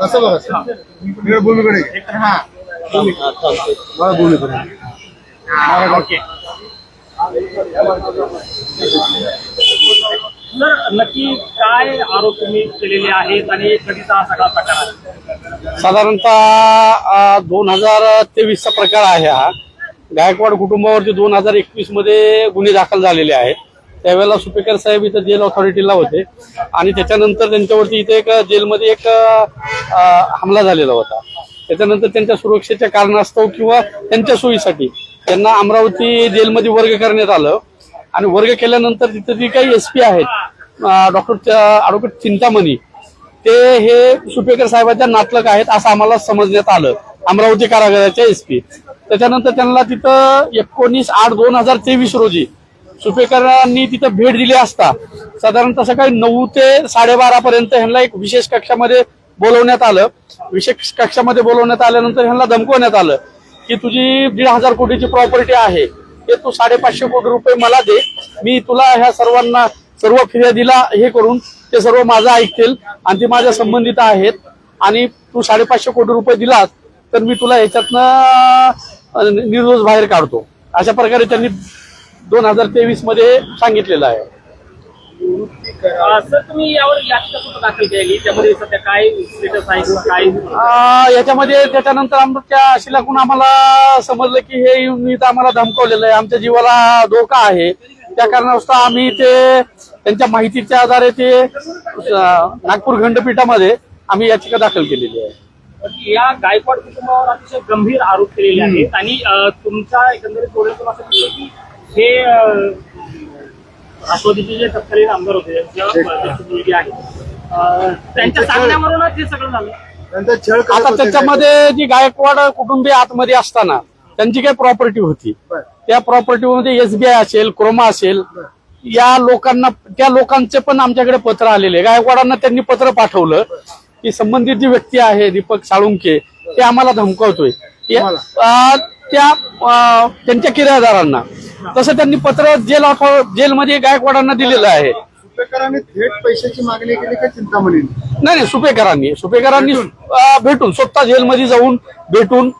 असं बघा सर. इकडे भूमीकडे. घे. बघा भूमीकडे. ओके. तर नक्की काय आरोप तुम्ही केलेले आहेत आणि कधीचा हा सगळा प्रकार आहे? साधारणतः दोन हजार तेवीसचा प्रकार आहे हा. गायकवाड कुटुंबावरती दोन हजार एकवीसमध्ये गुन्हे दाखल झालेले आहेत. त्यावेळेला सुपेकर साहेब इथं जेल ऑथॉरिटीला होते. आणि त्याच्यानंतर त्यांच्यावरती इथे एक जेलमध्ये एक हमला झालेला होता. त्याच्यानंतर त्यांच्या सुरक्षेच्या कारणास्तव किंवा त्यांच्या सोयीसाठी त्यांना अमरावती जेलमध्ये वर्ग करण्यात आलं. आणि वर्ग केल्यानंतर तिथे जी काही एस पी आहेत डॉक्टर ॲडव्होकेट चिंतामणी ते हे सुपेकर साहेबांच्या नातलक आहेत असं आम्हाला समजण्यात आलं. अमरावती कारागृहाच्या एस पी त्याच्यानंतर त्यांना तिथं एकोणीस आठ दोन हजार तेवीस रोजी सुपेकरांनी तिथं भेट दिली असता. साधारणतः सकाळी नऊ ते साडेबारा पर्यंत ह्यांना एक विशेष कक्षामध्ये बोलवण्यात आलं. विशेष कक्षामध्ये बोलवण्यात आल्यानंतर ह्यांना धमकवण्यात आलं की तुझी दीड हजार कोटीची प्रॉपर्टी आहे. ते तू साडेपाचशे कोटी रुपये मला दे. मी तुला ह्या सर्वांना सर्व फिर्यादीला हे करून ते सर्व माझं ऐकतील आणि ते माझ्या संबंधित आहेत. आणि तू साडेपाचशे कोटी रुपये दिलास तर मी तुला ह्याच्यातनं निर्दोष बाहेर काढतो. अशा प्रकारे त्यांनी दोन हजार तेवीसमध्ये सांगितलेलं आहे. सर तुम्ही यावर याचिका दाखल केली? त्यामध्ये सध्या काय स्टेटस आहे किंवा काय? अं, याच्यामध्ये त्याच्यानंतर आमच्या शिलाकून आम्हाला समजलं की हे इथं आम्हाला धमकवलेलं आहे. आमच्या जीवाला धोका आहे. त्या कारणास्तव आम्ही ते त्यांच्या माहितीच्या आधारे ते अं, नागपूर खंडपीठामध्ये आम्ही याचिका दाखल केलेली आहे. या गायकवाड कुटुंबावर अतिशय गंभीर आरोप केलेले आहेत आणि अं, तुमच्या एकंदरीत बोलण्यातून असं दिसतं की हे राष्ट्रवादीचे जे तत्कालीन आमदार होते मुलगी आहे त्यांच्या सांगण्यावरूनच हे सगळं झालं. आता त्याच्यामध्ये जी गायकवाड कुटुंबीय आतमध्ये असताना त्यांची काही प्रॉपर्टी होती. त्या प्रॉपर्टीमध्ये एसबीआय असेल क्रोमा असेल या लोकांना त्या लोकांचे पण आमच्याकडे पत्र आलेले. गायकवाडांना त्यांनी पत्र पाठवलं की संबंधित जी व्यक्ती आहे दीपक साळुंके ते आम्हाला धमकावतोय. त्या त्यांच्या किरायदारांना. तसं त्यांनी पत्र जेल जेलमध्ये गायकवाडांना दिलेलं आहे. सुपेकरांनी थेट पैशाची मागणी केली का चिंतामणी नाही नाही सुपेकरांनी सुपेकरांनी भेटून स्वतः जेलमध्ये जाऊन भेटून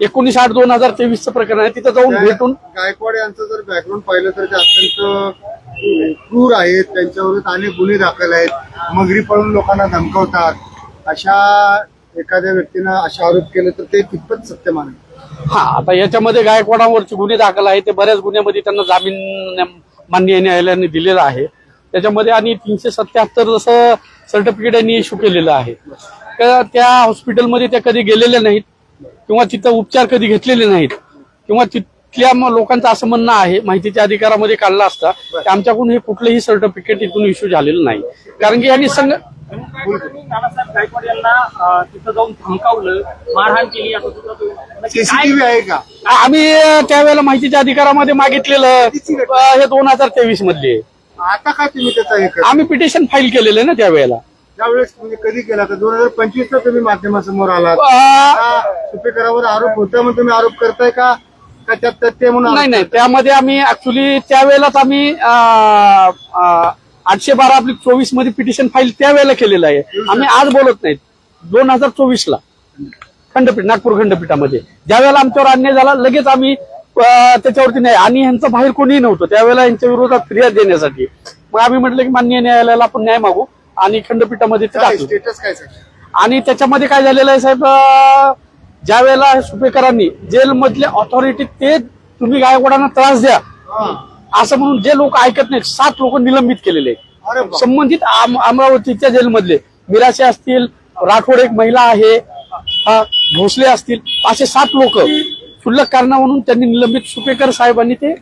एकोणीस आठ दोन हजार तेवीसचं प्रकरण आहे तिथं जाऊन भेटून गायकवाड यांचं जर बॅकग्राऊंड पाहिलं तर ते अत्यंत क्रूर आहेत. त्यांच्यावर अनेक गुन्हे दाखल आहेत. मगरी पळून लोकांना धमकवतात. अशा एखाद्या व्यक्तीनं अशा आरोप केले तर ते कितपत सत्य मानेल हा आता याच्यामध्ये गायकवाडांवरचे गुन्हे दाखल आहे ते बऱ्याच गुन्ह्यामध्ये त्यांना जामीन मान्य न्यायालयाने दिलेला आहे. त्याच्यामध्ये आणि तीनशे सत्याहत्तर जसं सर्टिफिकेट यांनी इश्यू केलेलं आहे. तर त्या हॉस्पिटलमध्ये त्या कधी गेलेल्या नाहीत किंवा तिथं उपचार कधी घेतलेले नाहीत किंवा तिथल्या लोकांचं असं म्हणणं आहे माहितीच्या अधिकारामध्ये काढला असता आमच्याकडून हे कुठलंही सर्टिफिकेट इथून इश्यू झालेलं नाही. कारण की यांनी संघ नानासाहेब गायकवाड यांना तिथं जाऊन धमकावलं मारहाण केली असं सुद्धा तो- नक्की काय सीसीटीव्ही आहे का? आम्ही त्यावेळेला माहितीच्या अधिकारामध्ये मागितलेलं अं, हे दोन हजार तेवीस मधले. आता का तुम्ही त्याचा हे करा आम्ही पिटिशन फाईल केलेलं ना त्यावेळेला. त्यावेळेस म्हणजे कधी केला तर दोन हजार पंचवीस ला तुम्ही माध्यमासमोर आलात. अं, का सुपेकरावर आरोप होता म्हणून तुम्ही आरोप करताय का? का त्यात तथ्य म्हणून नाही नाही त्यामध्ये आम्ही ऍक्च्युली त्यावेळेलाच आम्ही अं, अं, आठशे बारा आपली चोवीसमध्ये पिटिशन फाईल त्यावेळेला केलेलं आहे. आम्ही आज बोलत नाहीत. दोन हजार चोवीस ला खंडपीठ नागपूर खंडपीठामध्ये. ज्यावेळेला आमच्यावर अन्याय झाला लगेच आम्ही त्याच्यावरती नाही आणि ह्यांचं बाहेर कोणीही नव्हतं. त्यावेळेला यांच्या विरोधात फिर्याद देण्यासाठी. मग आम्ही म्हटलं की माननीय न्यायालयाला आपण न्याय मागू आणि खंडपीठामध्ये आणि त्याच्यामध्ये काय झालेलं आहे साहेब ज्या वेळेला सुपेकरांनी जेलमधले ऑथॉरिटी ते तुम्ही गायकवाडांना त्रास द्या. असं म्हणून जे लोक ऐकत नाहीत सात लोक निलंबित केलेले आहेत. संबंधित आम- अमरावतीच्या जेलमधले मिराशे असतील राठोड एक महिला आहे हा, भोसले असतील असे सात लोक क्षुल्लक कारणावरून त्यांनी निलंबित सुपेकर साहेबांनी ते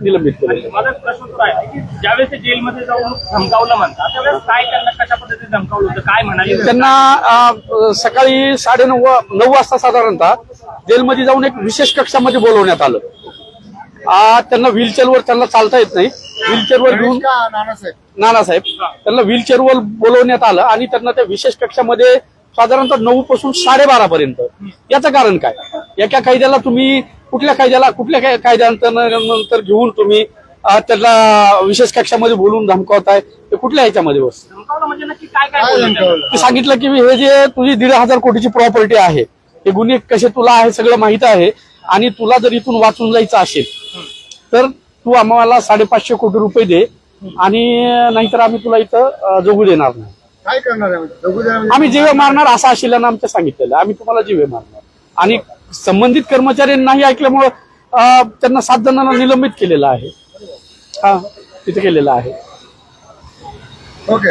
निलंबित केले. आणि माझा एक प्रश्न तो आहे की ज्यावेळेस ते जेलमध्ये जाऊन धमकावलं म्हणतात त्यावेळेस काय त्यांना कशा पद्धतीने धमकावलं होतं काय म्हणाले त्यांना सकाळी साडेनऊ वा- नऊ वाजता साधारणतः जेलमध्ये जाऊन एक विशेष कक्षामध्ये बोलवण्यात आलं. त्यांना व्हीलचेअरवर त्यांना चालता येत नाही. व्हीलचेअरवर घेऊन नानासाहेब? नानासाहेब. त्यांना व्हीलचेअरवर बोलवण्यात आलं आणि त्यांना त्या विशेष कक्षामध्ये साधारणतः नऊ पासून साडेबारा पर्यंत. याचं कारण काय? एका कायद्याला तुम्ही कुठल्या कायद्याला कुठल्या काय- कायद्यानंतर नंतर घेऊन तुम्ही अं, त्यांना विशेष कक्षामध्ये बोलून धमकावताय? ते कुठल्या ह्याच्यामध्ये बस? धमकावलं? म्हणजे सांगितलं की हे जे तुझी दीड हजार कोटीची प्रॉपर्टी आहे हे गुन्हे कसे तुला आहे सगळं माहीत आहे. आणि तुला जर इथून वाचून जायचं असेल तर तू आम्हाला साडेपाचशे कोटी रुपये दे आणि नाहीतर आम्ही तुला इथं जगू देणार नाही. काय करणार आहे? म्हणजे? आम्ही जीवे मारणार असं आशिलानं आमच्या सांगितलेलं आम्ही तुम्हाला जीवे मारणार. आणि संबंधित कर्मचाऱ्यांनाही ऐकल्यामुळं त्यांना सात जणांना निलंबित केलेलं आहे. हा तिथे केलेलं आहे. ओके